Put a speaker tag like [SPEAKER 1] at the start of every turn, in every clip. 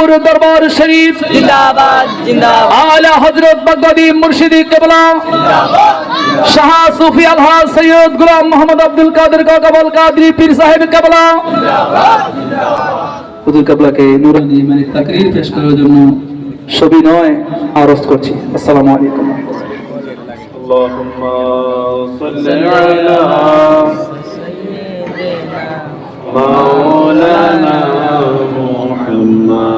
[SPEAKER 1] হুজুর দরবার শরীফ
[SPEAKER 2] জিন্দাবাদ জিন্দাবাদ
[SPEAKER 1] আলা হজরত বাগদাদি মুর্শিদি কেবলা শাহ সুফি আলহা সৈয়দ গুলাম মোহাম্মদ আব্দুল কাদের কাকাবাল কাদরি পীর সাহেব কেবলা হুজুর কেবলাকে নুরানি মানে তাকরীর পেশ করার জন্য ছবি নয় আরজ করছি আসসালামু আলাইকুম
[SPEAKER 3] اللهم صل على مولانا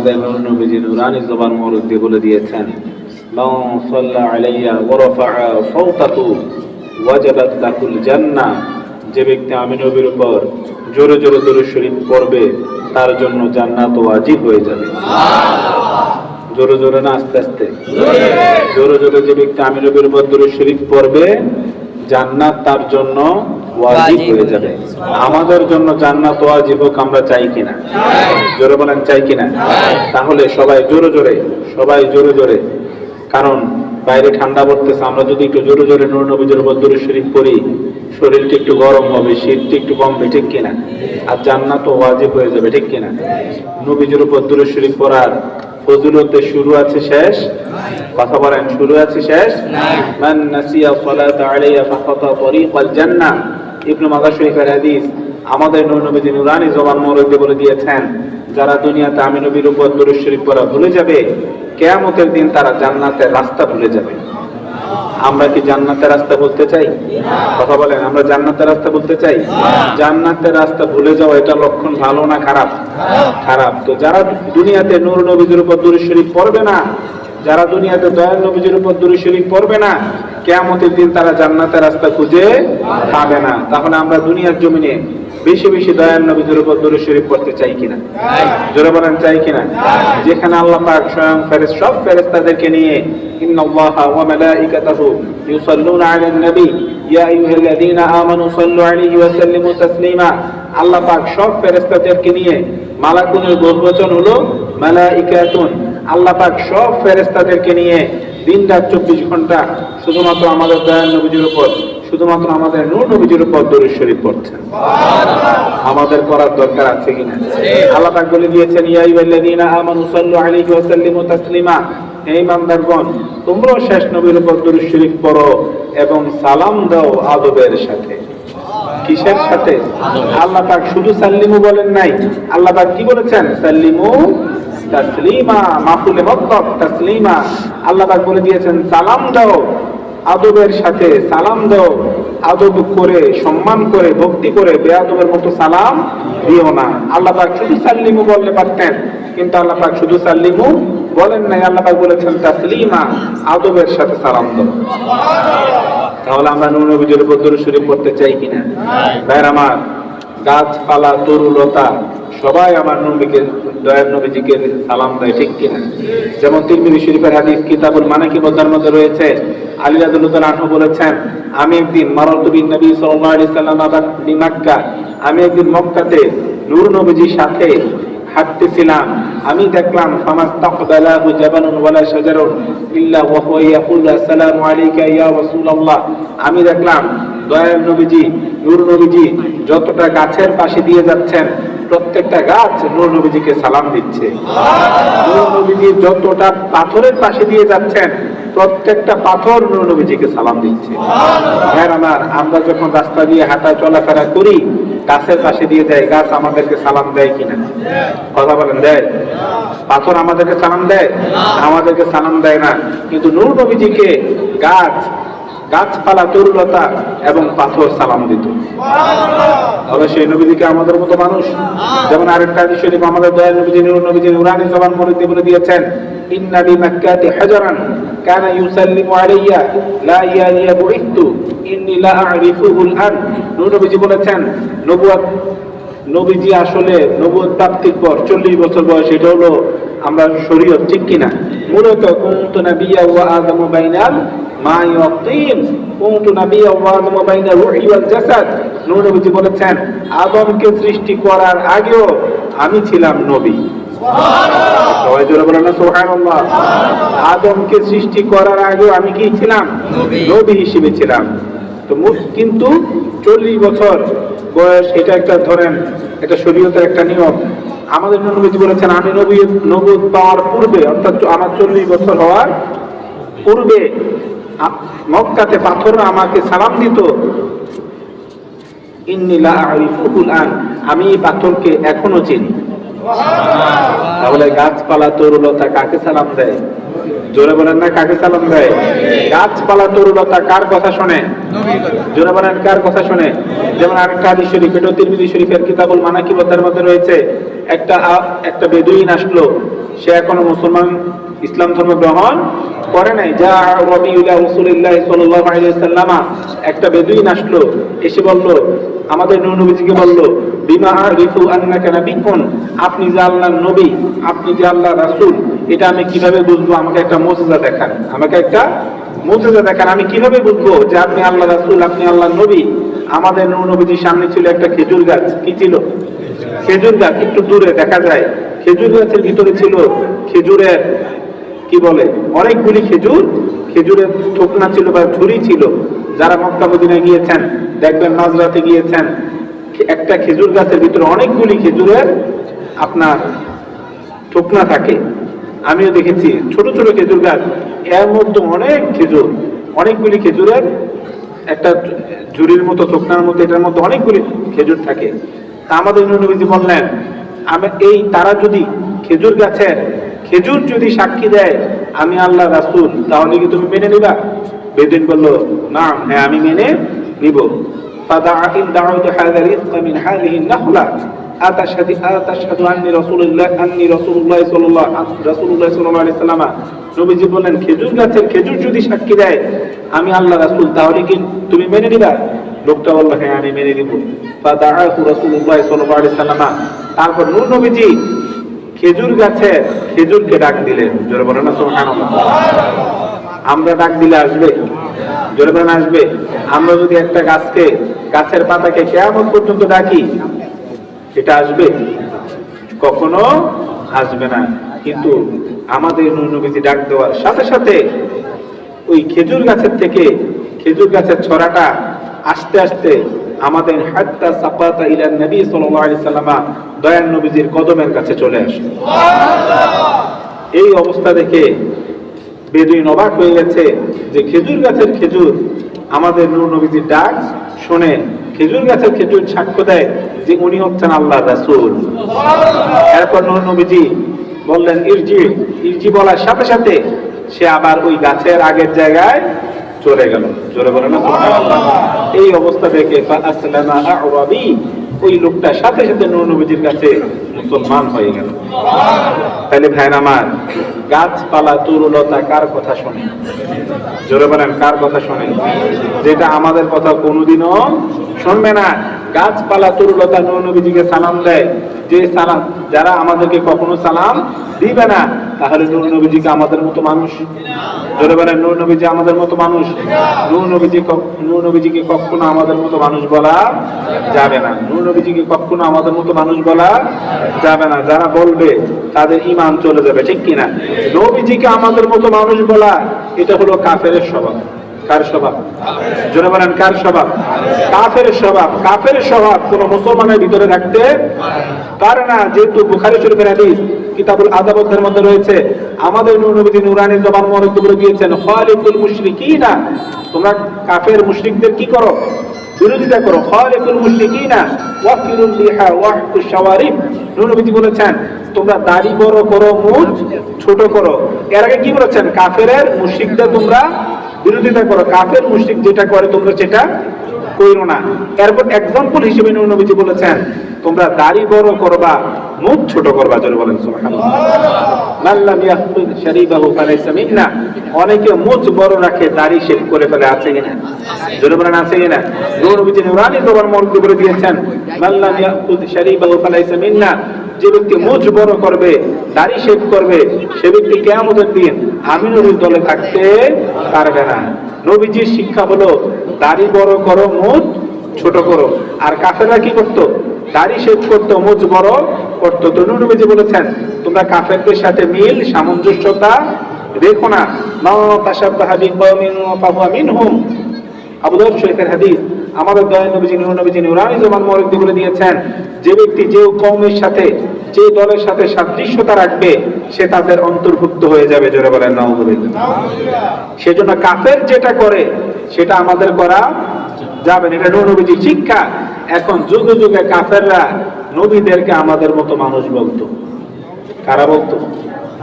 [SPEAKER 3] আমাদের নবীজি নুরানি জবান মরুদ্দি বলে দিয়েছেন যে ব্যক্তি আমি নবীর উপর জোরে জোরে দরুদ শরীফ পড়বে তার জন্য জান্নাত ওয়াজিব হয়ে যাবে। জোরে জোরে না আস্তে আস্তে। জোরে জোরে যে ব্যক্তি আমি নবীর উপর দরুদ শরীফ পড়বে জান্নাত তার জন্য ওয়াজিব হয়ে যাবে। আমাদের জন্য জান্নাত ওয়াজিব হোক আমরা চাই কিনা? জোরে বলেন চাই কিনা? তাহলে সবাই জোরে জোরে সবাই জোরে জোরে। কারণ বাইরে ঠান্ডা পড়তেছে আমরা যদি একটু জোরে জোরে নূর নবীজের উপর দরুদ শরীফ পড়ি শরীরটা একটু গরম হবে শীতটা একটু কমবে ঠিক কিনা? আর জান্নাত ওয়াজিব হয়ে যাবে ঠিক কিনা? নবীজের উপর দরুদ শরীফ পড়ার ফজিলতে শুরু আছে শেষ? কথা বলেন, শুরু আছে শেষ? মান নাসিয়া সালাত আলাইয়া তরিকাল জান্নাহ। ইবনে মাজাহ শরীফের হাদিস, আমাদের নবীজি নুরানি জবান মরদে বলে দিয়েছেন, যারা দুনিয়াতে আমি নবীর উপর দরুদ শরীফ পড়া ভুলে যাবে, কেয়ামতের দিন তারা জান্নাতের রাস্তা ভুলে যাবে। আমরা কি জান্নাতের রাস্তা বলতে চাই? কথা বলেন, আমরা জান্নাতের রাস্তা বলতে চাই? জান্নাতের রাস্তা ভুলে যাওয়া, এটা লক্ষণ ভালো না খারাপ? খারাপ। তো যারা দুনিয়াতে নূর নবীদের উপর দূরে শরীফ পড়বে না, যারা দুনিয়াতে দয়াল নবীজির উপর দূরে শরীফ পড়বে না, কেয়ামতের দিন তারা জান্নাতের রাস্তা খুঁজে পাবে না। তাহলে আমরা দুনিয়ার জমিনে বেশি বেশি দয়াল নবীজির উপর দরুদ শরীফ পড়তে চাই কিনা? জোরে বলেন, চাই কিনা? যেখানে আল্লাহ পাক স্বয়ং ফেরেস সব ফেরেশতাদেরকে নিয়ে ইন্নাল্লাহা ওয়া মালাইকাতাহু ইউসাল্লুনা আলান আল্লাহ পাক সব ফেরেশতাদেরকে নিয়ে বহুবচন হলো মালাইকাতুন। আল্লাহ পাক সব ফেরেশতাদেরকে নিয়ে দিন রাত চব্বিশ ঘণ্টা শুধুমাত্র আমাদের দয়াল নবীজির উপর শুধুমাত্র আমাদের নূর নবীজির উপর দরুদ শরীফ পড়ছেন আমাদের করার দরকার আছে কিনা? আল্লাহ পাক বলে দিয়েছেন, ইয়া আইয়ুহাল্লাযীনা আমানু সাল্লু আলাইহি ওয়া সাল্লিমু তাসলিমা, হে ইমানদারগণ, তোমরাও শেষ নবীর উপর দরুদ শরীফ পড়ো এবং সালাম দাও আদবের সাথে। কিসের সাথে? আল্লাহ পাক শুধু সাল্লিমু বলেন নাই। আল্লাহ পাক কি বলেছেন? সাল্লিমু তাসলিমা, মাফুলে মক্কব তাসলিমা। আল্লাহ পাক বলে দিয়েছেন, সালাম দাও আদবের সাথে সালাম দাও। আদব করে, সম্মান করে, ভক্তি করে বেআদবের মতো সালাম দিও না। আল্লাহ পাক শুধু সাল্লিমু বললে পারতেন, কিন্তু আল্লাহ পাক শুধু সাল্লিমু বলেন নাই। আল্লাহ পাক বলেছেন, তাসলিমা, আদবের সাথে সালাম দাও। তাহলে আমরা নুন নবীজির উপর দরুদ শরীফ পড়তে চাই কিনা? ভাইরা আমার গাছপালা, তরুলতা, সবাই আমার নবীকে, দয়ার নবীজিকে সালাম দেয়, ঠিক কিনা? যেমন তিরমিজি শরীফের হাদিস, কিতাবুল মানাকি বদার মধ্যে রয়েছে। আলী রাদিয়াল্লাহু আনহু বলেছেন, আমি একদিন নবী সাল্লাম আমি একদিন মক্কাতে নূর নবীজির সাথে হাঁটতেছিলাম। আমি দেখলাম ফামাস তাকবালাহু জাবানুন ওয়ালা শাজারুন ইল্লা ওয়া হুয়া ইয়াকুলু, আসসালামু আলাইকা ইয়া রাসূলুল্লাহ। আমি দেখলাম দয়াল নবীজি, নূর নবীজি, যতটা গাছের পাশে দিয়ে যাচ্ছেন, প্রত্যেকটা গাছ নূর নবীজিকে সালাম দিচ্ছে। নূর নবীজি যতটা পাথরের পাশে দিয়ে যাচ্ছেন, প্রত্যেকটা পাথর নূর নবীজিকে সালাম দিচ্ছে। হ্যাঁ আমার, আমরা যখন রাস্তা দিয়ে হাঁটা চলাফেরা করি, গাছের পাশে দিয়ে যায় গাছ আমাদেরকে সালাম দেয় কিনা? কথা বলেন, দেয়। পাথর আমাদেরকে সালাম দেয়? আমাদেরকে সালাম দেয় না। কিন্তু নূর নবীজিকে গাছ গাছপালা তরুলতা এবং পাথর সালাম দিত। তাহলে সেই নবীদিকে আমাদের মতো মানুষ? যেমন আরেকটা হাদিস শরীফ আমাদের দয়াল নবীজি নূর নবীজি নুরানি জবান মরিতে বলে দিয়েছেন, ইন্না বি মাক্কাতি হাজারান কানা ইউসাল্লিমু আলাইয়া, লা ইয়ালিয়া বুইতু, ইন্নী লা আরিফুহু আন। নূর নবীজি বলেছেন নবুয়ত নবীজি আসলে প্রাপ্তির পর চল্লিশ বছর বয়স এটা হলো আমরা শরীয়ত ঠিক কিনা? মূলত কুনতু নাবিয়্যা ওয়া আদমু বাইনাল মাই ওয়া তিন। কুনতু নাবিয়্যা ওয়া আদমু বাইনাল রূহি ওয়াল জাসাদ। নবীজি বলেছেন আদমকে সৃষ্টি করার আগেও আমি ছিলাম নবী। সবাই জোরে বলেন না সুবহানাল্লাহ। আদমকে সৃষ্টি করার আগেও আমি কি ছিলাম? নবী। হিসেবে ছিলাম। তো কিন্তু চল্লিশ বছর বয়স এটা একটা ধরেন এটা শরীয়তের একটা নিয়ম। আমাদের নবীজি বলেছেন আমি নবী নবুদ পাওয়ার পূর্বে অর্থাৎ আমার চল্লিশ বছর হওয়ার পূর্বে মক্কাতে পাথররা আমাকে সালাম দিত আমি পাথরকে এখনও চিনি। তাহলে গাছপালা তরুলতা কাকে সালাম দেয়? জোরে বলেন না, কাকে সালাম দেয়? গাছপালা তরুলতা কার কথা শোনে? জোরে বলেন, কার কথা শোনে? যেমন আরেকটা হাদিস শরীফ, এটা তিরমিজি শরীফের কিতাবুল মানাকিবতার মধ্যে রয়েছে। একটা একটা বেদুইন আসলো, সে এখনও মুসলমান, ইসলাম ধর্ম গ্রহণ করে নাই। যা রবিউল্লাহ রাসূলুল্লাহ আলাইহি সাল্লামা একটা বেদুইন আসলো, এসে বলল, আমাদের নবীজিকে বলল বিমা আরিফু আন্নাকা নাবিয়্যুন? আপনি যে আল্লাহর নবী, আপনি যে আল্লাহ রাসূল, এটা আমি কীভাবে বুঝব? আমাকে একটা মুজিজা দেখান। আমাকে একটা মুজিজা দেখান। আমি কীভাবে বুঝব যে আপনি আল্লাহ রাসূল, আপনি আল্লাহর নবী? আমাদের নবীজির সামনে ছিল একটা খেজুর গাছ। কি ছিল? খেজুর গাছ। একটু দূরে দেখা যায়। খেজুর গাছের ভিতরে ছিল খেজুরের, কি বলে, অনেকগুলি খেজুর। খেজুরের ঠোকনা ছিল বা ঝুড়ি ছিল। যারা মক্কা মদিনায় গিয়েছেন, দেখবেন নজরাতে গিয়েছেন। একটা খেজুর গাছের ভিতরে অনেকগুলি খেজুরের আপনার ঠোকনা থাকে। আমিও দেখেছি ছোট ছোট খেজুর গাছ। এর মধ্যে অনেক খেজুর, অনেকগুলি খেজুরের একটা ঝুড়ির মতো থোকনার মতো, এটার মধ্যে অনেকগুলি খেজুর থাকে। তা আমাদের নবীজি বললেন, আমি এই, তারা যদি খেজুর গাছের, খেজুর যদি সাক্ষী দেয় আমি আল্লাহ রাসূল, তাহলে কি তুমি মেনে নিবা? বেদিন বলল, না হ্যাঁ আমি মেনে নিব। فدعا إن دعوت هذا الرزق من هذه النخلة أتشهد أتشهد أني رسول الله أني رسول الله صلى الله رسول الله صلى الله عليه وسلم নবীজি বললেন খেজুর গাছের খেজুর যদি সাক্ষী দেয় আমি আল্লাহ রাসূল তাহলে কি তুমি মেনে নিবা লোকটা বলল হ্যাঁ আমি মেনে নিব ফাদাআহু রাসূলুল্লাহ সাল্লাল্লাহু আলাইহি সাল্লাম তারপর নূর নবীজি খেজুর গাছে খেজুরকে ডাক দিলেন জোরে বলেন না সুবহানাল্লাহ আমরা ডাক দিলে আসবে জোরে বলেন আসবে। আমরা যদি একটা গাছকে গাছের পাতাকে কেমন পর্যন্ত ডাকি এটা আসবে? কখনো আসবে না। কিন্তু আমাদের নবীজি ডাক দেওয়ার সাথে সাথে ওই খেজুর গাছের থেকে খেজুর গাছের ছড়াটা আস্তে আস্তে আমাদের হাত্তা সাপাতা ইলান নবী সাল্লামা দয়াল নবীজির কদমের কাছে চলে আসে। এই অবস্থা দেখে বেদুইন অবাক হয়ে গেছে যে খেজুর গাছের খেজুর আমাদের নূর নবীজির ডাক শুনে। খেজুর গাছের খেজুর সাক্ষ্য দেয় যে উনি হচ্ছেন আল্লাহ রাসূল। এরপর নূর নবীজি বললেন, ইরজি। ইরজি বলার সাথে সাথে সে আবার ওই গাছের আগের জায়গায় চলে গেল। চলে গেল এই অবস্থা দেখে ওই লোকটা সাথে সাথে নূর নবীজির কাছে মুসলমান হয়ে গেল। তাহলে ভাইরা আমার, গাছপালা তরুলতা কার কথা শোনে? জোরে বলেন, কার কথা শোনে? যেটা আমাদের কথা কোনোদিনও শুনবে না। গাছপালা তরুলতা নূর নবীজিকে সালাম দেয়। যে সালাম, যারা আমাদেরকে কখনো সালাম দিবে না, তাহলে নূর নবীজিকে আমাদের মতো মানুষ। জোরে বলেন, নূর নবীজি আমাদের মতো মানুষ? নূর নবীজি নূর নবীজিকে কখনো আমাদের মতো মানুষ বলা যাবে না। নূর নবীজিকে কখনো আমাদের মতো মানুষ বলা যাবে না। যারা বলবে, তাদের ইমান চলে যাবে, ঠিক কিনা? নবীজিকে আমাদের মতো মানুষ বলা, এটা হলো কাফের স্বভাব। কার স্বভাব? জোরে বলেন, কার স্বভাব? কাফের স্বভাব। কাফের স্বভাব কোন মুসলমানের ভিতরে থাকতে পারে না। যেহেতু বুখারি শরীফের হাদিস কিতাবুল আদাবতের মধ্যে রয়েছে। আমাদের নবীজি নুরানি জবান মরদ করে দিয়েছেন, খালিকুল মুশরিকিনা তোমরা কাফের মুশরিকদের কি করো? বিরোধিতা করো। খালিকুল লিহা নবীজি বলেছেন, তোমরা দাড়ি বড় করো, মুখ ছোট করো। এর আগে কি বলেছেন? কাফেরের মুশরিকদের তোমরা বিরোধিতা করো। কাফের মুশরিক যেটা করে তোমরা সেটা কইরো না। এরপর এক্সাম্পল হিসেবে নবীজি বলেছেন তোমরা দাড়ি বড় করবা মুখ ছোট করবা জোরে বলেন সুবহানাল্লাহ। অনেকে মুখ বড় রাখে দাড়ি শেভ করে ফেলে আছে কিনা জোরে বলেন আছে কিনা নবীজি নুরানি জবান মরদ করে দিয়েছেন মাল্লাম ইয়াহফিজ শারিবাহু ফালাইসা মিন্না যে ব্যক্তি মুখ বড় করবে দাড়ি শেভ করবে সে ব্যক্তি কেয়ামতের দিন আমি নবীর দলে থাকতে পারবে না। নবীজির শিক্ষা হলো, দাড়ি বড় করো, মুখ ছোট করো। আর কাফেররা কি করতো? দাড়ি শেভ করতো, মুখ বড় করতো। তো নবীজি বলেছেন, তোমরা কাফেরদের সাথে মিল, সামঞ্জস্যতা রেখো না। মা বিকওমিন ফাহুয়া মিনহুম। আবু দাউদ শরীফের হাদিস আমাদের দয়াল নবীজি নূর নবীজি নুরানি জমান মরদ্দি বলে দিয়েছেন। যে ব্যক্তি যে কওমের সাথে, যে দলের সাথে সাদৃশ্যতা রাখবে, সে তাদের অন্তর্ভুক্ত হয়ে যাবে, জোরে বলেন সেজন্য কাফের যেটা করে, সেটা আমাদের করা যাবে না। এটা নবীজির শিক্ষা। এখন যুগে যুগে কাফেররা নবীদেরকে আমাদের মতো মানুষ বলতো। কারা বলতো?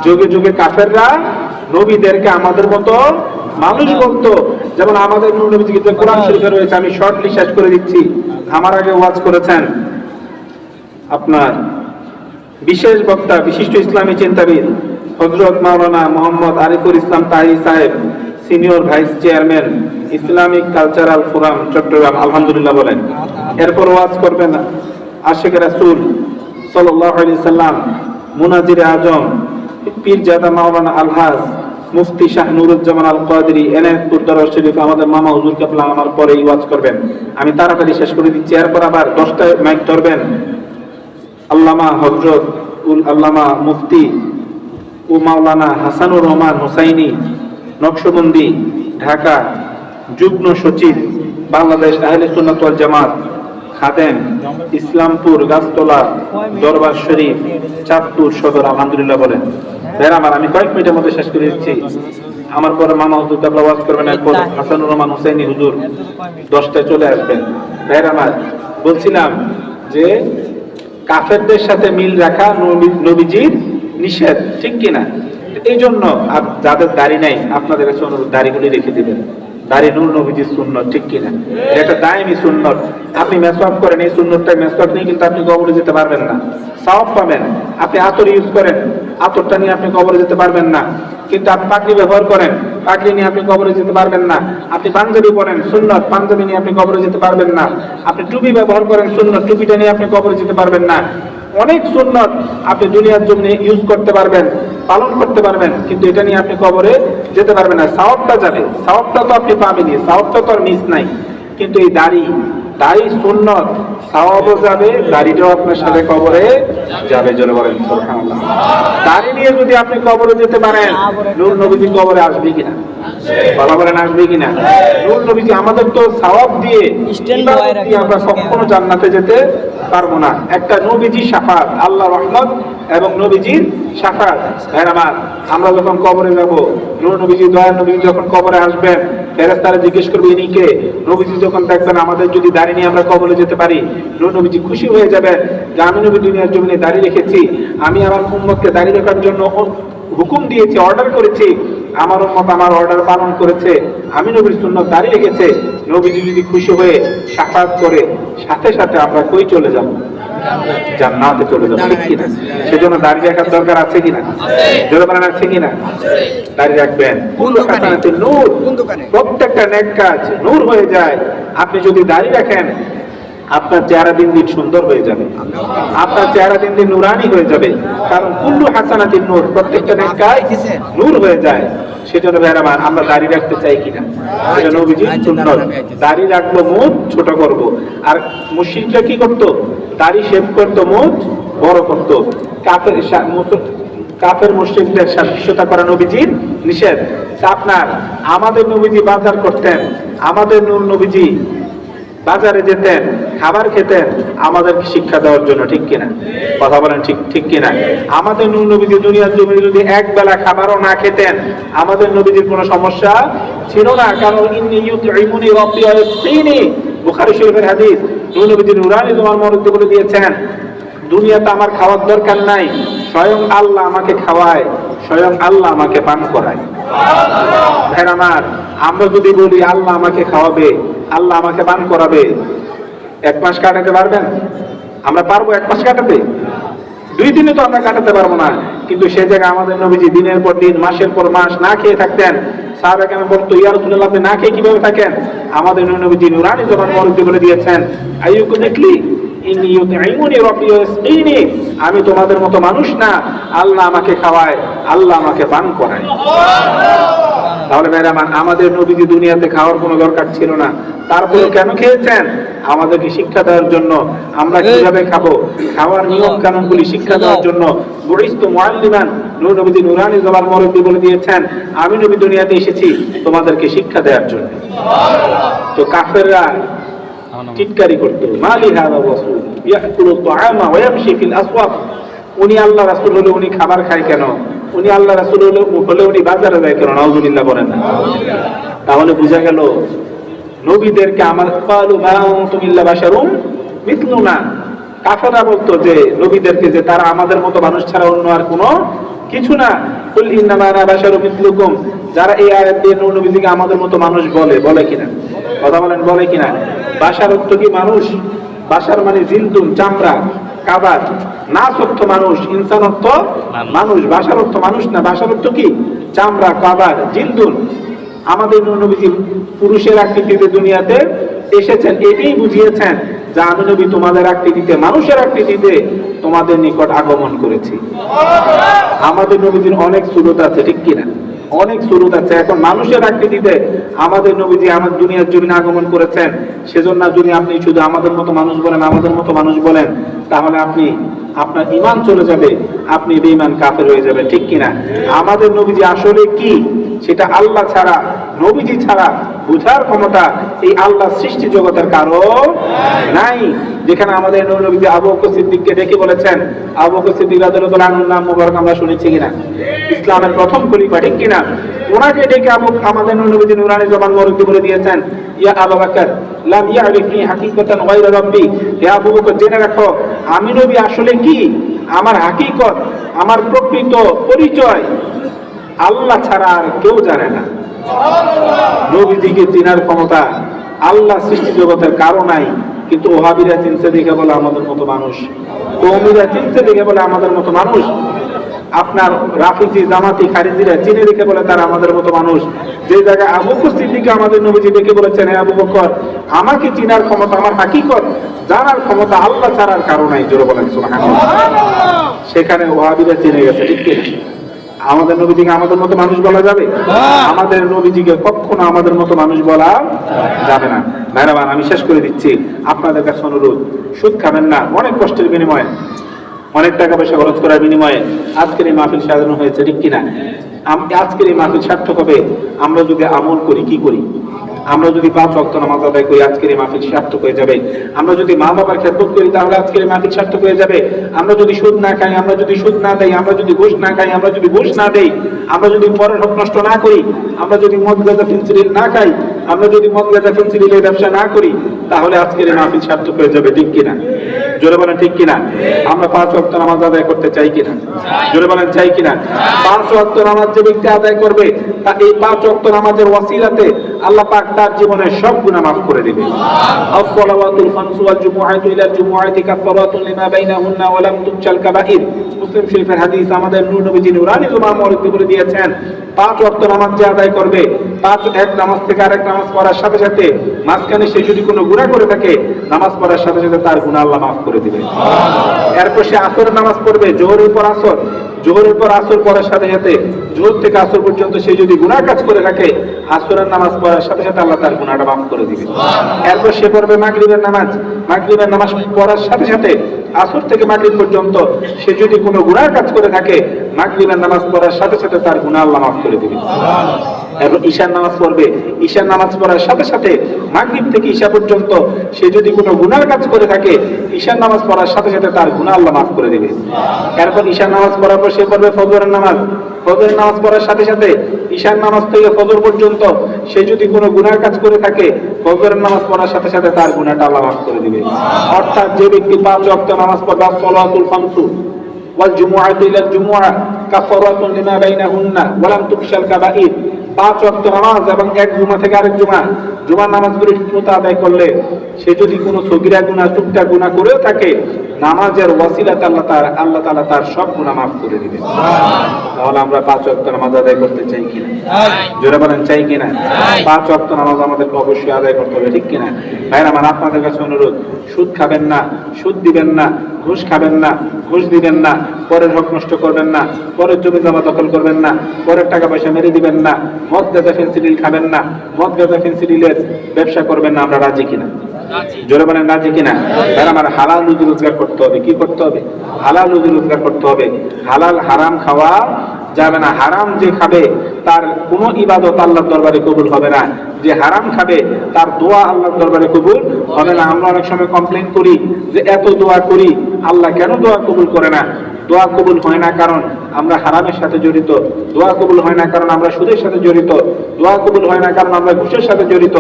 [SPEAKER 3] যুগে যুগে কাফেররা নবীদেরকে আমাদের মতো মানুষ বলতো। যেমন আমাদের নূর নবীজিকে কোরআন শরীফে রয়েছে, আমি শর্টলি শেষ করে দিচ্ছি। আমার আগে ওয়াজ করেছেন আপনার বিশেষ বক্তা, বিশিষ্ট ইসলামী চিন্তাবিদ হজরত মাওলানা মোহাম্মদ আরিফুল ইসলাম তাহি সাহেব, senior vice chairman, Islamic cultural forum, Chittagong, আলহামদুলিল্লাহ বলেন। এরপর ওয়াজ করবেন আশেখ রাসুল সাল্লাহ সাল্লাম মুনাজির আজম, পীরজাদা মাওলানা আলহাজ মুফতি শাহ নুরুজ্জামান আল কাদরি এনায়তপুর দরবার শরীফ, আমাদের মামা হুজুর কাপলা আমার পরে ওয়াজ করবেন। আমি তাড়াতাড়ি শেষ করে দিচ্ছি। এরপর আবার দশটায় মাইক ধরবেন। আল্লামা হজরত উল আল্লামা মুফতি ও মাওলানা হাসানুর রহমান হুসাইনি, নকশবন্দি, ঢাকা যুগ্ম সচিব, বাংলাদেশ আহলে সুন্নাত ওয়াল জামাত, খাদেম, ইসলামপুর, গাছতলা, দরবার শরীফ, চাঁদপুর সদর, আলহামদুলিল্লাহ বলেন। ভাইরা আমার আমি কয়েক মিনিটের মধ্যে শেষ করে দিচ্ছি। আমার পরে মামা হুজুর কাবলা ওয়াজ করবেন এরপর হাসানুর রহমান হুসাইনি হুজুর দশটায় চলে আসবেন। ভাইরা আমার বলছিলাম যে কাফেরদের সাথে মিল রাখা নবী- নবীজির নিষেধ ঠিক কিনা? এই জন্য আর যাদের দাড়ি নাই আপনাদের কাছে অনুরোধ দাড়িগুলি রেখে দিবেন। দাড়ি নূর নবীজির সুন্নত, ঠিক কিনা? এটা দায়মি সুন্নত। আপনি মেসওয়াক করেন, এই সুন্নতটা মেসওয়াক নিয়ে কিন্তু আপনি কবরে যেতে পারবেন না। সাওয়াব পাবেন। আপনি আতর ইউজ করেন। আতরটা নিয়ে আপনি কবরে যেতে পারবেন না। কিন্তু আপনি পাগড়ি ব্যবহার করেন। পাগড়ি নিয়ে আপনি কবরে যেতে পারবেন না। আপনি পাঞ্জাবি পরেন, সুন্নত। পাঞ্জাবি নিয়ে আপনি কবরে যেতে পারবেন না। আপনি টুপি ব্যবহার করেন, সুন্নত। টুপিটা নিয়ে আপনি কবরে যেতে পারবেন না। অনেক সুন্নত আপনি দুনিয়ার জন্য ইউজ করতে পারবেন, পালন করতে পারবেন, কিন্তু এটা নিয়ে আপনি কবরে যেতে পারবেন না। সাওয়াবটা যাবে। সাওয়াবটা তো আপনি পাবেনি সাওয়াবটা তো আর মিস নাই। কিন্তু এই দাড়ি দাড়ি সুন্নত। সাওয়াবও যাবে দাড়িটাও আপনার সাথে কবরে যাবে জোরে বলেন দাড়ি নিয়ে যদি আপনি কবরে যেতে পারেন নূর নবীজি কবরে আসবে কিনা? বাবা বলেন আসবে কিনা? নূর নবীজি আমাদের তো সওয়াব দিয়ে দিয়ে আমরা। কখনো জান্নাতে যেতে পারব না। একটা নবীজি শাফাত আল্লাহ রহমত এবং নবীজির ভাইয়ের আমার যখন কবরে যাব নূর নবীজি দয়ার নবীজি যখন কবরে আসবেন ফেরেস্তারা জিজ্ঞেস করবে, ইনি কে? নবীজি যখন দেখবেন আমাদের যদি দাঁড়িয়ে নিয়ে আমরা কবলে যেতে পারি নবীজি খুশি হয়ে যাবে যে, আমি নবী দুনিয়ার জমিনে দাঁড়িয়ে রেখেছি, আমি আমার উম্মতকে দাঁড়িয়ে রাখার জন্য হুকুম দিয়েছি, অর্ডার করেছি, আমার উম্মত আমার অর্ডার পালন করেছে, আমি নবীর সুন্নত দাঁড়িয়ে রেখেছে। নবীজি যদি খুশি হয়ে সাফাত করে সাথে সাথে আমরা কই চলে যাব? জান্নাতে চলে যাবে ঠিক কিনা? সেজন্য দাড়ি রাখার দরকার আছে কিনা? জোরে বানান আছে কিনা? দাড়ি রাখবেন। নূর। প্রত্যেকটা নেক কাজ নূর হয়ে যায়। আপনি যদি দাড়ি রাখেন আপনার চেহারা দিন দিন সুন্দর হয়ে যাবে। আপনার চেহারা দিন দিন নুরানি হয়ে যাবে। কারণ কুল্লু হাসানাতিন নূর প্রত্যেকটা নেক কাজ নূর হয়ে যায়। আমার দাড়ি রাখতে চাই কিনা? নবীজি দাড়ি মুখ ছোট করব। আর কি করত? দাড়ি শেভ করতো, মুখ বড় করত। কাফের সাদৃশ্যতা করা নবীজির নিষেধ। আপনার, আমাদের নবীজি বাজার করতেন। আমাদের নূর নবীজি বাজারে যেতেন, খাবার খেতেন, আমাদেরকে শিক্ষা দেওয়ার জন্য ঠিক কিনা? কথা বলেন ঠিক ঠিক কিনা? আমাদের নবীজি দুনিয়ার জমিনে যদি এক বেলা খাবারও না খেতেন, আমাদের নবীজির কোনো সমস্যা ছিল না। কারণ ইন্নি বুখারী শরীফের হাদিস। নবীজি নুরানি তোমার মরদ্দে বলে দিয়েছেন, দুনিয়াতে আমার খাওয়ার দরকার নাই, স্বয়ং আল্লাহ আমাকে খাওয়ায়। স্বয়ং আল্লাহ আমাকে পান করায়। ভাইরা আমার, আমরা যদি বলি আল্লাহ আমাকে খাওয়াবে, আল্লাহ আমাকে পান করাবে, এক মাস কাটাতে পারবেন? আমরা পারব এক মাস কাটাতে? দুই দিনে তো আমরা কাটাতে পারব না। কিন্তু সে জায়গায় আমাদের নবীজি দিনের পর দিন, মাসের পর মাস না খেয়ে থাকতেন। সাহাবে কেন বলতো ইয়ার আপনি না খেয়ে কীভাবে থাকেন? আমাদের নবীজি নুরানি জবান মরুদ্দি বলে দিয়েছেন আইয়ুকু দেখলি আমি তোমাদের মতো মানুষ না, আল্লাহ আমাকে খাওয়ায়, আল্লাহ আমাকে পান করায়। তাহলে আমার, আমাদের নবীজি দুনিয়াতে খাওয়ার কোনো দরকার ছিল না। তারপরে কেন খেয়েছেন? আমাদেরকে শিক্ষা দেওয়ার জন্য। আমরা কীভাবে খাব? খাওয়ার নিয়ম কানুনগুলি শিক্ষা দেওয়ার জন্য। বরিষ্ঠ মুআল্লিমান, নূর নবীজি নুরানি জবান মরদ্দি বলে দিয়েছেন, আমি নবী দুনিয়াতে এসেছি তোমাদেরকে শিক্ষা দেওয়ার জন্য। তো কাফেররা চিৎকারি করতো মালি হাদা রাসূল, ইয়াকুলু ওয়া ইয়ামশি ফিল আসওয়াক। উনি আল্লাহ রাসূল হলে উনি খাবার খায় কেন? উনি আল্লাহ রাসূল হলে হলে উনি বাজারে যায় কেন? নাউজুবিল্লাহ না। তাহলে বোঝা গেল, নবীদেরকে আমার কালু মা আনতুম ইল্লা বাশারুম মিথলুনা বলতো যে, নবীদেরকে যে তারা আমাদের মতো মানুষ ছাড়া অন্য আর কোনো কিছু না। কুল ইন্নামা আনা বাশারুম মিথলুকুম। যারা এই আয়াত দিয়ে নূর নবীজিকে আমাদের মতো মানুষ বলে বলে কিনা? কথা বলেন বলে কিনা? বাসার অর্থ কি মানুষ? বাসার মানে জিন্তুন চামড়া কাবার না সত্য মানুষ ইনসান অর্থ মানুষ। বাসার অর্থ মানুষ না? বাসার অর্থ কি? চামড়া কাবার জিন্দুন আমাদের নবীজি পুরুষের আকৃতিতে দুনিয়াতে এসেছেন এটাই বুঝিয়েছেন যে আমি নবী তোমাদের আকৃতিতে মানুষের আকৃতিতে তোমাদের নিকট আগমন করেছি। আমাদের নবীজির অনেক সুরত আছে ঠিক কিনা? অনেক সুরত আছে। এখন মানুষের আকৃতিতে আমাদের নবীজি আমার দুনিয়ার জমিনে আগমন করেছেন। সেজন্য যদি আপনি শুধু আমাদের মতো মানুষ বলেন, আমাদের মতো মানুষ বলেন, তাহলে আপনি, আপনার ইমান চলে যাবে, আপনি বেঈমান কাফের হয়ে যাবে ঠিক কিনা? আমাদের নবীজি আসলে কি? সেটা আল্লাহ ছাড়া, নবীজি ছাড়া বুঝার ক্ষমতা এই আল্লাহ সৃষ্টি জগতের কারও নাই। যেখানে আমাদের নবীজি আবু বকর সিদ্দিককে ডেকে বলেছেন, আবু বকর সিদ্দিক রাদিয়াল্লাহু আনহুর নাম আমরা শুনেছি কিনা? ইসলামের প্রথম খলিফা, ঠিক কিনা? ওনাকে ডেকে আবু, আমাদের নবীজি নুরানি জবান মরুদ্দি বলে দিয়েছেন, ইয়া আবু বকর, লাম ইয়ারিফনি হাকিকাতান গায়রা রাব্বি। হে আবু বকর, জেনে রাখো, আমি নবী আসলে কি? আমার হাকিকত, আমার প্রকৃত পরিচয়। আল্লাহ ছাড়া আর কেউ জানে না। নবীজিকে চিনার ক্ষমতা আল্লাহ সৃষ্টি জগতের কারও নাই, কিন্তু ওহাবিরা চিনতে দেখে বলে আমাদের মতো মানুষ। কৌমিরা চিনতে দেখে বলে আমাদের মতো মানুষ। আপনার রাফিজি, জামাতি, খারিজিরা চিনে দেখে বলে তারা আমাদের মতো মানুষ। যে জায়গায় আবু বকর সিদ্দিককে আমাদের নবীজি ডেকে বলেছেন আবু বকর, আমাকে চিনার ক্ষমতা আমার হাকিকত, জানার ক্ষমতা আল্লাহ ছাড়ার কারণ নাই। জোরে বলেন সেখানে ওহাবিরা চিনে গেছে, ঠিক আমাদের নবীজিকে আমাদের মতো মানুষ বলা যাবে? আমাদের নবীজিকে কখনো আমাদের মতো মানুষ বলা যাবে না। ভাইরাবান আমি শেষ করে দিচ্ছি। আপনাদের কাছে অনুরোধ সুদ খাবেন না। অনেক কষ্টের বিনিময়ে অনেক টাকা পয়সা খরচ করার বিনিময়ে আজকের এই মাহফিল সাজানো হয়েছে ঠিক কিনা? আজকের এই মাহফিল সার্থক হবে। আমরা যদি আমল করি কি করি? আমরা যদি পাঁচ অক্ত নামাজ আদায় করি, আজকের এই মাহফিল সার্থক হয়ে যাবে। আমরা যদি মা বাবার খেদমত করি, তাহলে আজকের এই মাহফিল সার্থক হয়ে যাবে। আমরা যদি সুদ না খাই, আমরা যদি সুদ না দেই, আমরা যদি ঘুষ না খাই, আমরা যদি ঘুষ না দেই, আমরা যদি পরের হক নষ্ট না করি, আমরা যদি মদ, গাঁজা ফেন্সিডিল না খাই, আমরা যদি মদ, গাঁজা ফেন্সিডিলের ব্যবসা না করি, তাহলে আজকের এই মাহফিল সার্থক হয়ে যাবে, ঠিক কিনা? জোরে বলেন ঠিক কিনা? আমরা পাঁচ অক্ত নামাজ আদায় করতে চাই কিনা? জোরে বলেন চাই কিনা? পাঁচ অক্ত নামাজ যে ব্যক্তি আদায় করবে, তা এই পাঁচ অক্ত নামাজের ওয়াসিলাতে আল্লাহ পাক তার জীবনের সব গুনাহ মাফ করে দিবে। আস-সালাওয়াতুল খামসু ওয়াল জুমুআতু ইলা জুমুআতি কাফারাতুন লিমা বাইনাহুন্না ওয়া লাম তুবচাল কাবাইর। মুসলিম শরীফের হাদিস আমাদের নূর নবীজি নুরানি জুমা মরদি বলে দিয়েছেন। পাঁচ অর্থ নামাজ যে আদায় করবে, পাঁচ এক নামাজ থেকে আরেক নামাজ পড়ার সাথে সাথে মাঝখানে সে যদি কোনো গুণা করে থাকে, নামাজ পড়ার সাথে সাথে তার গুণা আল্লাহ মাফ করে দিবে এরপর সে আসরের নামাজ পড়বে, জোহরের পর আসর। জোহরের পর আসর পড়ার সাথে সাথে জোহর থেকে আসর পর্যন্ত সে যদি গুনাহ কাজ করে থাকে আসরের নামাজ পড়ার সাথে সাথে আল্লাহ তার গুনাহটা মাফ করে দিবে। এরপর সে পড়বে মাগরিবের নামাজ। মাগরিবের নামাজ পড়ার সাথে সাথে আসর থেকে মাগরিব পর্যন্ত সে যদি কোনো গুনাহ কাজ করে থাকে মাগরিবের নামাজ পড়ার সাথে সাথে তার গুনাহ আল্লাহ মাফ করে দিবে। এরপর ঈশার নামাজ পড়বে। ঈশার নামাজ পড়ার সাথে সাথে মাগরিব থেকে ঈশা পর্যন্ত সে যদি কোনো গুনার কাজ করে থাকে ঈশার নামাজ পড়ার সাথে সাথে তার গুনাহ আল্লাহ মাফ করে দেবে। এরপর ঈশার নামাজ পড়ার পর সে পড়বে ফজরের নামাজ। ফজরের নামাজ পড়ার সাথে সাথে ঈশার নামাজ থেকে ফজর পর্যন্ত সে যদি কোনো গুনার কাজ করে থাকে, ফজরের নামাজ পড়ার সাথে সাথে তার গুণাটা আল্লাহ মাফ করে দিবে। অর্থাৎ যে ব্যক্তি পাঁচ অক্ত নামাজ পড়বে সলাতুল ফামসু ওয়াল জুমুআতু ইলা জুমুআ কাফারাতুন লিমা বাইনাহুন্না ওয়া তুকশাল কাবাইর। পাঁচ ওয়াক্ত নামাজ এবং এক জুমা থেকে আরেক জুমা জুমার নামাজগুলি ঠিকমতো আদায় করলে সে যদি কোনো সগিরা গুনাহ টুকটা গুনাহ করেও থাকে নামাজের ওয়াসিলাতে আল্লাহ তার আল্লাহ তাআলা তার সব গুনাহ মাফ করে দিবেন তাহলে আমরা পাঁচ ওয়াক্ত নামাজ আদায় করতে চাই কিনা? জোরে বলেন চাই কিনা? পাঁচ ওয়াক্ত নামাজ আমাদেরকে অবশ্যই আদায় করতে হবে ঠিক কিনা? ভাইরা আমার আপনাদের কাছে অনুরোধ সুদ খাবেন না সুদ দিবেন না ঘুষ খাবেন না ঘুষ দিবেন না পরের হক নষ্ট করবেন না পরের জমি জমা দখল করবেন না পরের টাকা পয়সা মেরে দিবেন না মদ গাঁজা ফেন্সিডিল খাবেন না মদ গাঁজা ফেন্সিডিলের ব্যবসা করবেন না আমরা রাজি কিনা? জোরে বলেন রাজি কিনা? তাহলে আমার হালাল রুজি রোজগার করতে হবে কি করতে হবে? হালাল রুজি রোজগার করতে হবে। হালাল হারাম খাওয়া যাবে না। হারাম যে খাবে তার কোনো ইবাদত আল্লাহর দরবারে কবুল হবে না। যে হারাম খাবে তার দোয়া আল্লাহর দরবারে কবুল হবে না। আমরা অনেক সময় কমপ্লেন করি যে এত দোয়া করি আল্লাহ কেন দোয়া কবুল করে না? দোয়া কবুল হয় না কারণ আমরা হারামের সাথে জড়িত, দোয়া কবুল হয় না কারণ আমরা সুদের সাথে জড়িত, দোয়া কবুল হয় না কারণ আমরা ঘুষের সাথে জড়িত,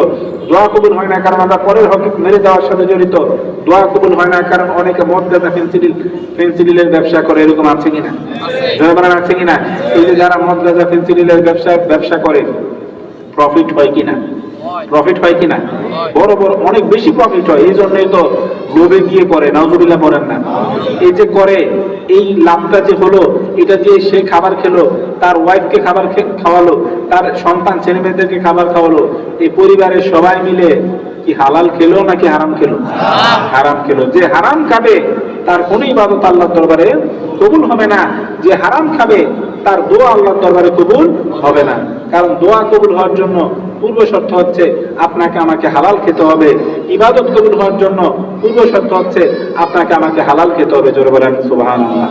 [SPEAKER 3] দোয়া কবুল হয় না কারণ আমরা পরের হক মেরে দেওয়ার সাথে জড়িত, দোয়া কবুল হয় না কারণ অনেকে মদ গাঁজা ফেন্সিডিল ফেন্সিডিলের ব্যবসা করে, এরকম আছে কিনা? জয়বান আছে কিনা? এই যে যারা মদ গাঁজা ফেন্সিডিলের ব্যবসা ব্যবসা করে প্রফিট হয় কিনা? প্রফিট হয় কিনা? বড় বড়, অনেক বেশি প্রফিট হয়। এই জন্যই তো লোভে গিয়ে করে নাউজুবিল্লাহ পড়েন না। এই যে করে, এই লাভটা যে হলো, এটা দিয়ে সে খাবার খেলো, তার ওয়াইফকে খাবার খাওয়ালো, তার সন্তান ছেলে মেয়েদেরকে খাবার খাওয়ালো, এই পরিবারের সবাই মিলে কি হালাল খেলো নাকি হারাম খেলো? হারাম খেলো। যে হারাম খাবে, তার কোনো ইবাদত আল্লাহর দরবারে কবুল হবে না। যে হারাম খাবে, তার দোয়া আল্লাহর দরবারে কবুল হবে না। কারণ দোয়া কবুল হওয়ার জন্য পূর্ব শর্ত হচ্ছে আপনাকে আমাকে হালাল খেতে হবে। ইবাদত কবুল হওয়ার জন্য পূর্ব শর্ত হচ্ছে আপনাকে আমাকে হালাল খেতে হবে। জোরে বলেন, সুবহানাল্লাহ।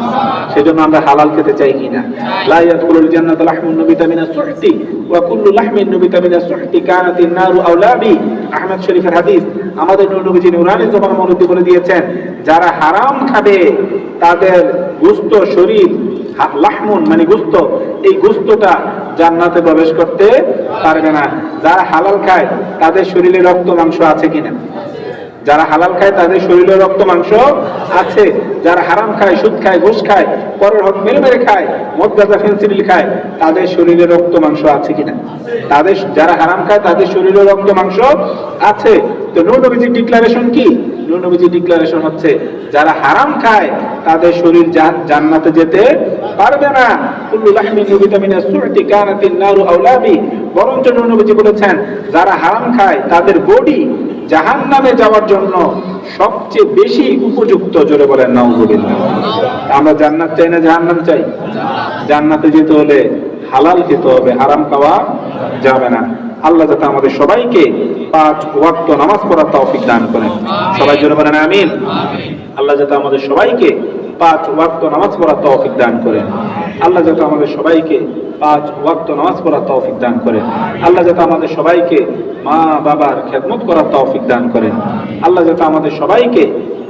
[SPEAKER 3] সেজন্য আমরা হালাল খেতে চাই কিনা? লা ইয়াদখুলুল জান্নাতা লাহমুন নবিতা মিনাস সুহতি ওয়া কুল্লু লাহমিন নবিতা মিনাস সুহতি কানাতিন নারু আওলা বি। আহমদ শরীফের হাদিস আমাদের নবীজি নুরানি জবান মরুদ্দি বলে দিয়েছেন, যারা হারাম খাবে, তাদের গুস্ত শরীর লাহমুন মানে গুস্ত, এই গুস্তটা জান্নাতে প্রবেশ করতে পারবে না। যারা হালাল খায়, তাদের শরীরে রক্ত মাংস আছে কিনা? যারা হালাল খায়, তাদের শরীরে রক্ত মাংস আছে। যারা হারাম খায়, সুদ খায়, ঘুষ খায়, পরের হক মেরে মেরে খায় মদ গাঁজা ফেন্সিডিল খায়, তাদের শরীরে রক্ত মাংস আছে কিনা? তাদের যারা হারাম খায়, তাদের শরীরে রক্ত মাংস আছে। তো নূর ডিক্লারেশন কি? নূর নবীজির ডিক্লারেশন হচ্ছে, যারা হারাম খায়, তাদের শরীর জান- জান্নাতে যেতে পারবে না। কুল্লু কানাতিন নারু নবীজি বলেছেন, যারা হারাম খায়, তাদের বডি যাওয়ার জন্য সবচেয়ে বেশি উপযুক্ত, জোরে বলেন, নাউজুবিল্লাহ। আমরা জান্নাত চাই না জাহান্নাম চাই? জান্নাতে যেতে হলে হালাল খেতে হবে, হারাম খাওয়া যাবে না। আল্লাহ যাতে আমাদের সবাইকে পাঁচ ওয়াক্ত নামাজ পড়ার তৌফিক দান করেন। সবাই জোরে বলেন, আমিন। আল্লাহ যাতে আমাদের সবাইকে পাঁচ ওয়াক্ত নামাজ পড়ার তৌফিক দান করেন। আল্লাহ যাতে আমাদের সবাইকে পাঁচ ওয়াক্ত নামাজ পড়ার তৌফিক দান করেন। আল্লাহ যাতে আমাদের সবাইকে মা বাবার খেদমত করার তৌফিক দান করেন। আল্লাহ যাতে আমাদের সবাইকে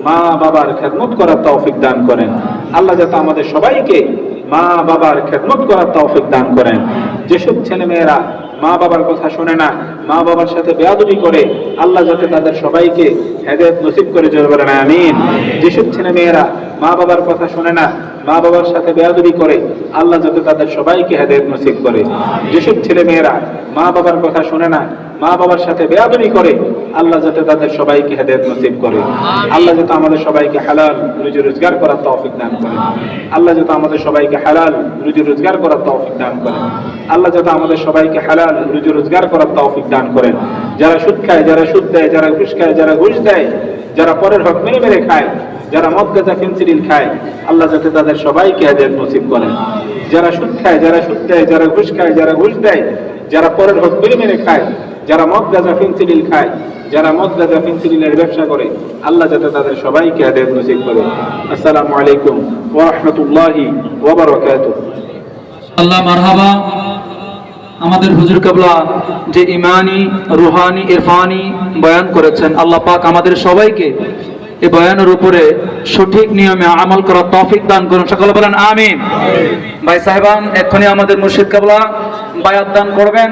[SPEAKER 3] মা বাবার খেদমত করার তৌফিক দান করেন। আল্লাহ যাতে আমাদের সবাইকে মা বাবার খেদমত করার তৌফিক দান করেন। যেসব ছেলে মেয়েরা মা বাবার কথা শোনে না, মা বাবার সাথে বেয়াদবি করে, আল্লাহ যাতে তাদের সবাইকে হেদায়ত নসিব করে জোর বলেন, আমিন। যেসব ছেলে মেয়েরা মা বাবার কথা শোনে না, মা বাবার সাথে বেয়াদবি করে, আল্লাহ যাতে তাদের সবাইকে হেদায়ত নসিব করে। যেসব ছেলে মেয়েরা মা বাবার কথা শোনে না, মা বাবার সাথে বেয়াদবি করে আল্লাহ যাতে তাদের সবাইকে হেদায়ত নসিব করে। আল্লাহ যাতে আমাদের সবাইকে হালাল রুজি রোজগার করার তৌফিক দান করে। আল্লাহ যাতে আমাদের সবাইকে হালাল রুজি রোজগার করার তৌফিক দান করে। আল্লাহ যাতে আমাদের সবাইকে হালাল রুজি রোজগার করার তৌফিক দান করেন যারা সুদ খায়, যারা সুদ দেয়, যারা ঘুষ খায়, যারা ঘুষ দেয়, যারা পরের হক মেরে মেরে খায়, যারা মদ, গাঁজা, ফেন্সিডিল খায়, আল্লাহ যাতে তাদের সবাইকে হেদায়ত নসিব করেন যারা সুদ খায়, যারা সুদ দেয়, যারা ঘুষ খায়, যারা ঘুষ দেয়, যারা পরের হক মেরে মেরে খায় যারা মদ গাঁজা খায়, যারা মদ গাঁজা ফেন্সিডিলের ব্যবসা করে, আল্লাহ যাতে তাদের সবাইকে হেদায়ত নসিব করে। আসসালামু আলাইকুম ওয়া রাহমাতুল্লাহি ওয়া বারাকাতুহু।
[SPEAKER 1] আল্লাহ মারহাবা, আমাদের হুজুর কাবলা যে ইমানি, রুহানি, ইরফানি বয়ান করেছেন, আল্লাহ পাক আমাদের সবাইকে এই বয়ানের উপরে সঠিক নিয়মে আমল করার তৌফিক দান করুন। সকলে বলেন আমিন। ভাই সাহেবান, এক্ষুনি আমাদের মুর্শিদ কাবলা বায়াত দান করবেন।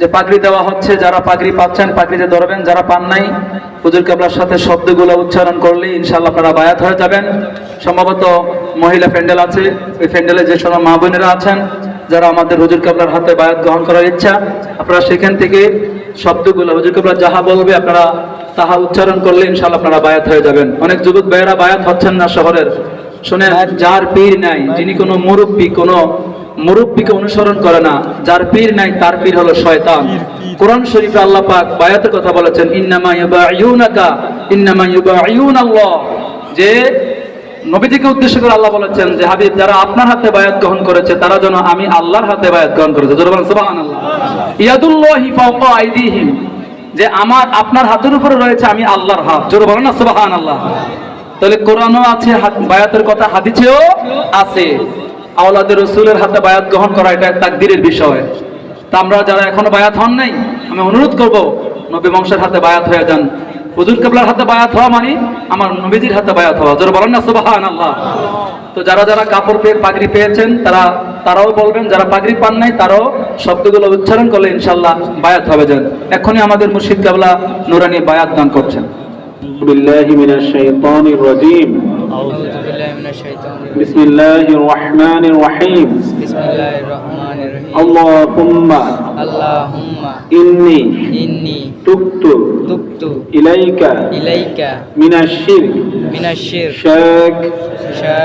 [SPEAKER 1] যে পাগড়ি দেওয়া হচ্ছে, যারা পাগড়ি পাচ্ছেন, পাগড়িতে ধরবেন, যারা পান নাই, হুজুর কাবলার সাথে শব্দগুলো উচ্চারণ করলে ইনশাআল্লাহ আপনারা বায়াত হয়ে যাবেন। সম্ভবত মহিলা প্যান্ডেল আছে, ওই প্যান্ডেলে যে সব মা বোনেরা আছেন, যারা আমাদের হুজুর কাবলার হাতে বায়াত গ্রহণ করার ইচ্ছা, আপনারা সেখান থেকে শব্দগুলো, হুজুর কাবলা যাহা বলবে, আপনারা তাহা উচ্চারণ করলে ইনশাআল্লাহ আপনারা বায়াত হয়ে যাবেন। অনেক যুবক ভাইয়েরা বায়াত হচ্ছেন না শহরের। শুনেন, যার পীর নাই, যিনি কোনো মুরব্বী, কোনো মুরব্বীকে অনুসরণ করে না যার পীর নাই তার পীর হলো শয়তান। কোরআন শরীফে আল্লাহ পাক বায়াতের কথা বলেছেন ইন্নামা ইউবাইউনাকা ইন্নামা ইউবাইউনাল্লাহ। যে নবীজিকে উদ্দেশ্য করে আল্লাহ বলেছেন যে হাবিব যারা আপনার হাতে বায়াত গ্রহণ করেছে তারা যেন আমি আল্লাহর হাতে বায়াত গ্রহণ করেছে। ইয়াদুল্লাহি ফাওকা আইদিহিম যে আমার আপনার হাতের উপরে রয়েছে আমি আল্লাহর হাত। জোরে বলেন না সুবহানাল্লাহ। তাহলে কোরআনও আছে বায়াতের কথা হাদিসেও আছে। আওলাদের রসুলের হাতে বায়াত গ্রহণ করা এটা তাকদিরের বিষয় তা আমরা যারা এখনো বায়াত হন নাই আমি অনুরোধ করব নবী বংশের হাতে বায়াত হয়ে যান হুজুর কেবলার হাতে বায়াত হওয়া মানে আমার নবীজির হাতে বায়াত হওয়া জোর বলেন না সুবাহান আল্লাহ তো যারা যারা কাপড় পেয়ে পাগড়ি পেয়েছেন তারা তারাও বলবেন যারা পাগড়ি পান নাই তারাও শব্দগুলো উচ্চারণ করলে ইনশাল্লাহ বায়াত হবে যান এখনই আমাদের মুর্শিদ কেবলা নুরানি বায়াত দান করছেন
[SPEAKER 3] بالله من الشيطان الرجيم بسم الله الرحمن الرحيم
[SPEAKER 2] بسم الله الرحمن الرحيم
[SPEAKER 3] اللهم
[SPEAKER 2] اللهم
[SPEAKER 3] إني
[SPEAKER 2] إني
[SPEAKER 3] تبت
[SPEAKER 2] تبت
[SPEAKER 3] إليك
[SPEAKER 2] إليك
[SPEAKER 3] من الشرك
[SPEAKER 2] من الشرك
[SPEAKER 3] شاك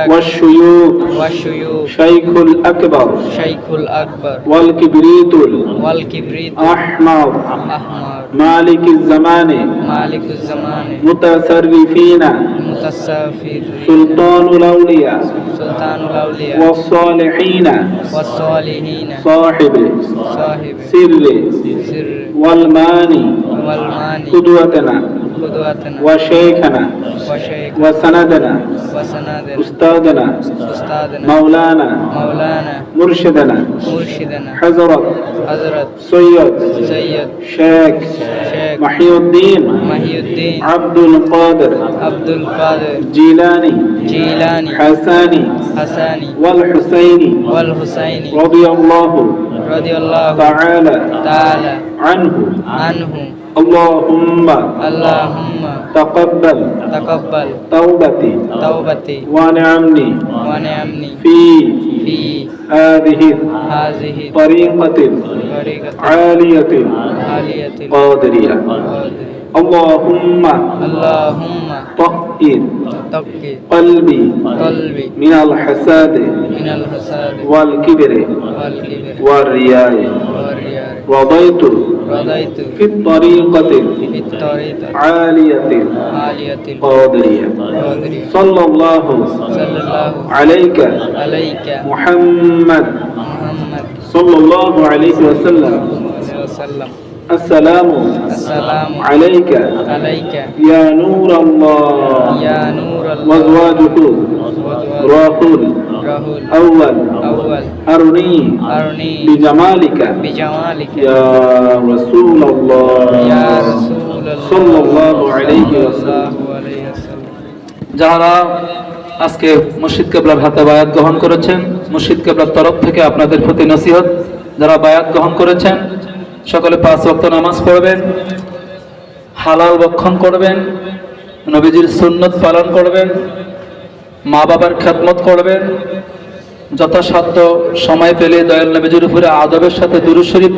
[SPEAKER 3] والشيوخ
[SPEAKER 2] والشيوخ
[SPEAKER 3] شيخ الأكبر
[SPEAKER 2] شيخ الأكبر
[SPEAKER 3] والكبريت
[SPEAKER 2] والكبريت
[SPEAKER 3] الأحمر
[SPEAKER 2] أحمر
[SPEAKER 3] مالك الزمان
[SPEAKER 2] مالك الزمان
[SPEAKER 3] متصرفين
[SPEAKER 2] متصفر
[SPEAKER 3] سلطان الأولياء
[SPEAKER 2] سلطان الأولياء
[SPEAKER 3] والصالحين
[SPEAKER 2] والصالحين
[SPEAKER 3] صاحب
[SPEAKER 2] صاحب
[SPEAKER 3] سر
[SPEAKER 2] سر
[SPEAKER 3] والماني
[SPEAKER 2] والماني
[SPEAKER 3] قدوتنا
[SPEAKER 2] قدوتنا
[SPEAKER 3] وشيخنا
[SPEAKER 2] وشيخ
[SPEAKER 3] وسندنا
[SPEAKER 2] وسنادنا
[SPEAKER 3] أستاذنا
[SPEAKER 2] أستاذنا
[SPEAKER 3] مولانا
[SPEAKER 2] مولانا
[SPEAKER 3] مرشدنا
[SPEAKER 2] مرشدنا
[SPEAKER 3] حضرت
[SPEAKER 2] حضرت
[SPEAKER 3] سيد
[SPEAKER 2] سيد
[SPEAKER 3] شيخ
[SPEAKER 2] شيخ
[SPEAKER 3] محي الدين
[SPEAKER 2] محي الدين
[SPEAKER 3] عبد القادر
[SPEAKER 2] عبد القادر
[SPEAKER 3] جيلاني
[SPEAKER 2] جيلاني
[SPEAKER 3] حساني
[SPEAKER 2] حساني
[SPEAKER 3] والحسيني
[SPEAKER 2] والحسيني
[SPEAKER 3] رضي الله
[SPEAKER 2] رضي الله
[SPEAKER 3] تعالى
[SPEAKER 2] تعالى
[SPEAKER 3] عنه
[SPEAKER 2] عنهم
[SPEAKER 3] اللهم
[SPEAKER 2] اللهم
[SPEAKER 3] تقبل
[SPEAKER 2] تقبل
[SPEAKER 3] توبتي
[SPEAKER 2] توبتي
[SPEAKER 3] ونعمني
[SPEAKER 2] ونعمني
[SPEAKER 3] في
[SPEAKER 2] في
[SPEAKER 3] هذه
[SPEAKER 2] هذه
[SPEAKER 3] طريقة
[SPEAKER 2] الطريقة
[SPEAKER 3] عالية
[SPEAKER 2] العالية
[SPEAKER 3] قادرية. اللهم
[SPEAKER 2] اللهم
[SPEAKER 3] طهر قلبي
[SPEAKER 2] قلبي
[SPEAKER 3] من الحساد
[SPEAKER 2] من الحساد
[SPEAKER 3] والكبر
[SPEAKER 2] والكبر
[SPEAKER 3] والرياء.
[SPEAKER 2] والرياء.
[SPEAKER 3] رضيت في الطريقة عالية
[SPEAKER 2] عالية
[SPEAKER 3] قادرية. صلى الله
[SPEAKER 2] صلى الله
[SPEAKER 3] عليك
[SPEAKER 2] عليك
[SPEAKER 3] محمد
[SPEAKER 2] محمد
[SPEAKER 3] صلى الله عليه وسلم.
[SPEAKER 2] صلى الله عليه وسلم.
[SPEAKER 3] السلام
[SPEAKER 2] السلام
[SPEAKER 3] عليك
[SPEAKER 2] عليك
[SPEAKER 3] يا نور الله
[SPEAKER 2] يا نور الله
[SPEAKER 3] وازواجه
[SPEAKER 2] وجواد
[SPEAKER 3] راحول
[SPEAKER 2] راهول
[SPEAKER 3] أول
[SPEAKER 2] أول
[SPEAKER 3] أرني
[SPEAKER 2] أرني
[SPEAKER 3] بجمالك
[SPEAKER 2] بجمالك
[SPEAKER 3] يا رسول الله
[SPEAKER 2] يا رسول الله
[SPEAKER 3] صلى الله عليه
[SPEAKER 2] صلى
[SPEAKER 3] وسلم
[SPEAKER 2] الله عليه وسلم
[SPEAKER 1] যারা আজকে মুর্শিদ কেবলার হাতে বায়াত গ্রহণ করেছেন মুর্শিদ কেবলার তরফ থেকে আপনাদের প্রতি নসিহত যারা বায়াত গ্রহণ করেছেন সকলে পাঁচ রক্ত নামাজ পড়বেন, হালাল বক্ষণ করবেন, নবীজির সুন্নত পালন করবেন মা বাবার খ্যাতমত করবেন, যথাসাধ্য সময় পেলে দয়াল নবীজির উপরে আদবের সাথে দুরুশরীফ